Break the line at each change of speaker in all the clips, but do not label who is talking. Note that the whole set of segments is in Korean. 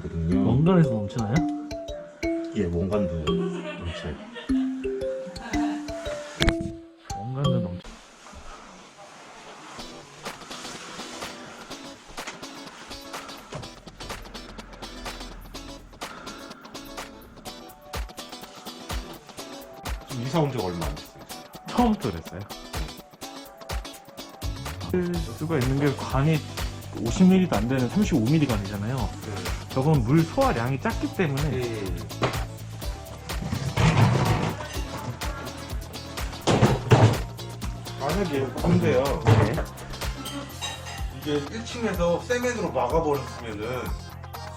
원간이거든요.
원간에서 멈추나요?
예, 원간도 넘쳐요.
원간도 멈추.
지금 이사 온 지 얼마 안 됐어요.
처음부터 그랬어요. 쓸 수가 있는 게 관이 50mm도 안 되는 35mm 관이잖아요. 저건 물 소화량이 작기 때문에
예. 만약에 근데요.
네.
이게 1층에서 세면으로 막아버렸으면은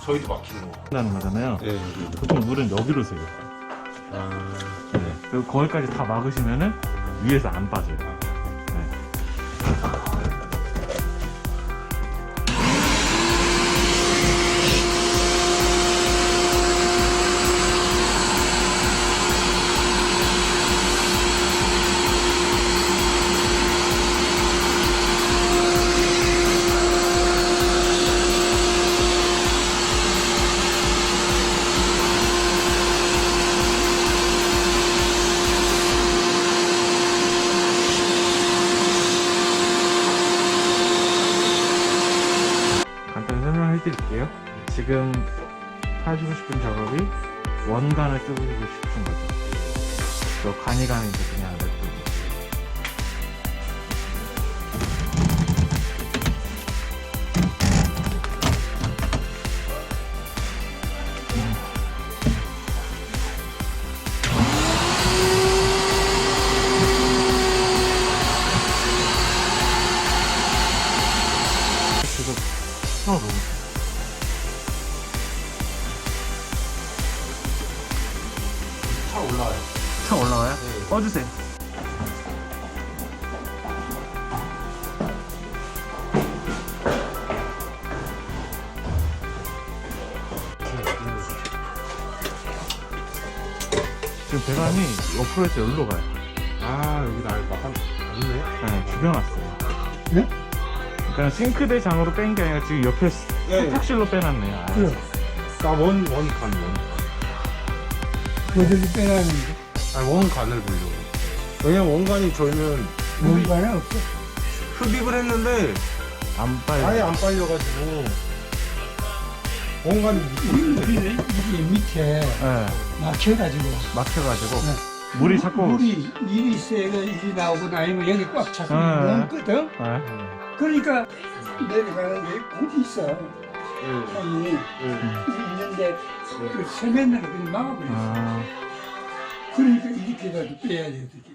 저희도 막히는 거.
나는 거잖아요.
예.
보통 물은 여기로 새요.
아,
네. 그리고 거기까지 다 막으시면은 위에서 안 빠져요. 지금 하시고 싶은 작업이 원간을 뜨고 싶은 거죠. 저 간이간이 이제 그냥
올라와요.
차 올라와요?
네.
꺼주세요. 지금 배관이 옆으로 해서 여기로 가요.
아, 여기 날 막한 맞네.
네, 죽여놨어요.
네?
그러니까 싱크대 장으로 뺀 게 아니라 지금 옆에
예.
세탁실로 빼놨네요. 아,
그래.
나원 원간 원.
어디를 빼놨는데
아니 원간을 보려고. 왜냐면 원간이 저희는
뭔가는 없어.
흡입을 했는데
안 빨리.
아예 안 빨려가지고 원간이 밑에
이게, 이게 밑에
네,
막혀가지고
막혀가지고
네.
물이 자꾸.
물이 일이 세가 일이 나오고 아니면 여기 꽉 차서
네.
넘거든.
네.
그러니까 내려가는데 공이 있어.
예.
공이
예.
있는데 그 세면으로 그냥 막아버렸어.
아,
그러니까 이렇게라도 빼야 돼. 어떻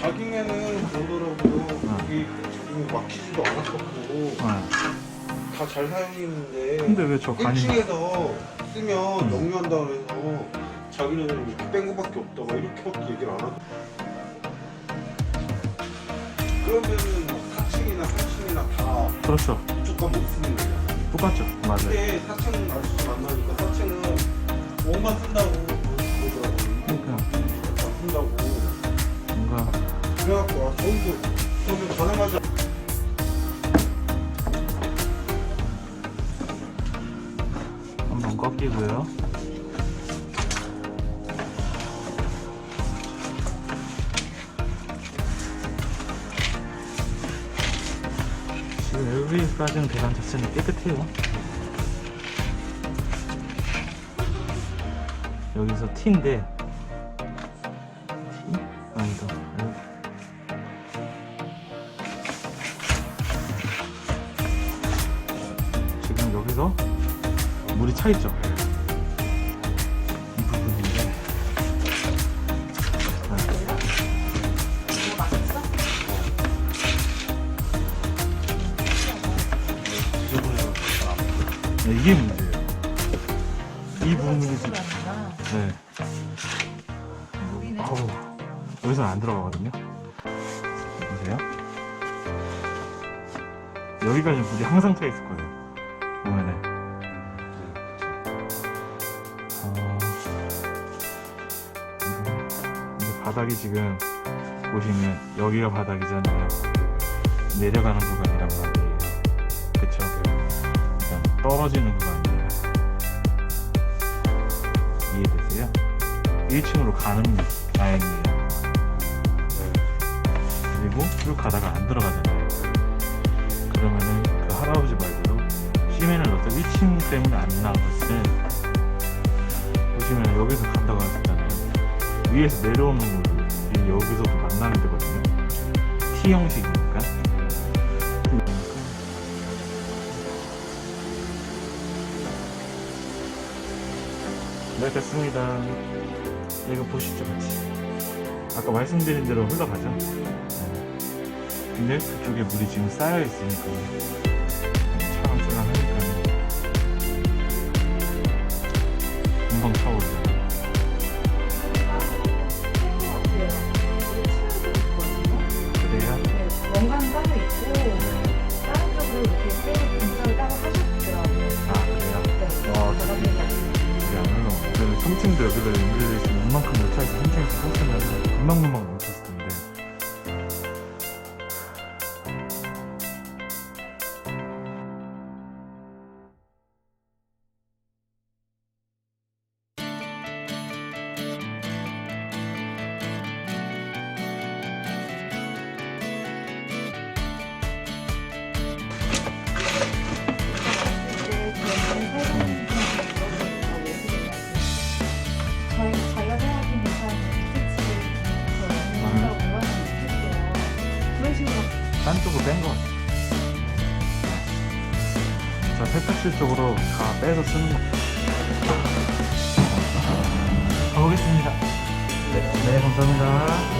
자기네는 그러더라고요.
아.
여기 지금 막히지도 않았었고
네.
다 잘 사용했는데
근데 왜 저 간이.
1층에서 쓰면
음.
역류한다 그래서 자기네는 이렇게 뺀 거밖에 없다 막 이렇게밖에 얘기를 안 하고 그러면은 4층이나 3층이나 다
그렇죠.
무조건 못 쓰는 거예요
똑같죠. 맞아요.
근데 4층 아저씨 만나니까 4층은 원만 쓴다고
한번 꺾이고요. 지금 여기까지는 배관 자체는 깨끗해요. 여기서 T인데 물이 차 있죠. 이 부분인데. 네, 이게 문제예요. 이 부분이 지금. 네. 아우. 여기서는 안 들어가거든요. 보세요. 여기까지 물이 항상 차 있을 거예요. 바닥이 지금 보시면 여기가 바닥이잖아요. 내려가는 구간이란 말이에요. 그쵸? 그러니까 떨어지는 구간이에요. 이해되세요? 1층으로 가는 라인이에요. 그리고 쭉 가다가 안 들어가잖아요. 그러면은 그 할아버지 말대로 시멘을 넣어서 1층 때문에 안 나갔을 보시면 여기서 간다고 하셨잖아요. 위에서 내려오는 물이 여기서도 만나는 데거든요. T 형식이니까. 네, 됐습니다. 이거 보시죠, 같이. 아까 말씀드린 대로 흘러가죠. 네. 근데 그쪽에 물이 지금 쌓여 있으니까 차랑차랑 딴 쪽으로 뺀 것 같아요. 자, 세탁실 쪽으로 다 빼서 쓰는 거. 가보겠습니다. 네, 네, 감사합니다.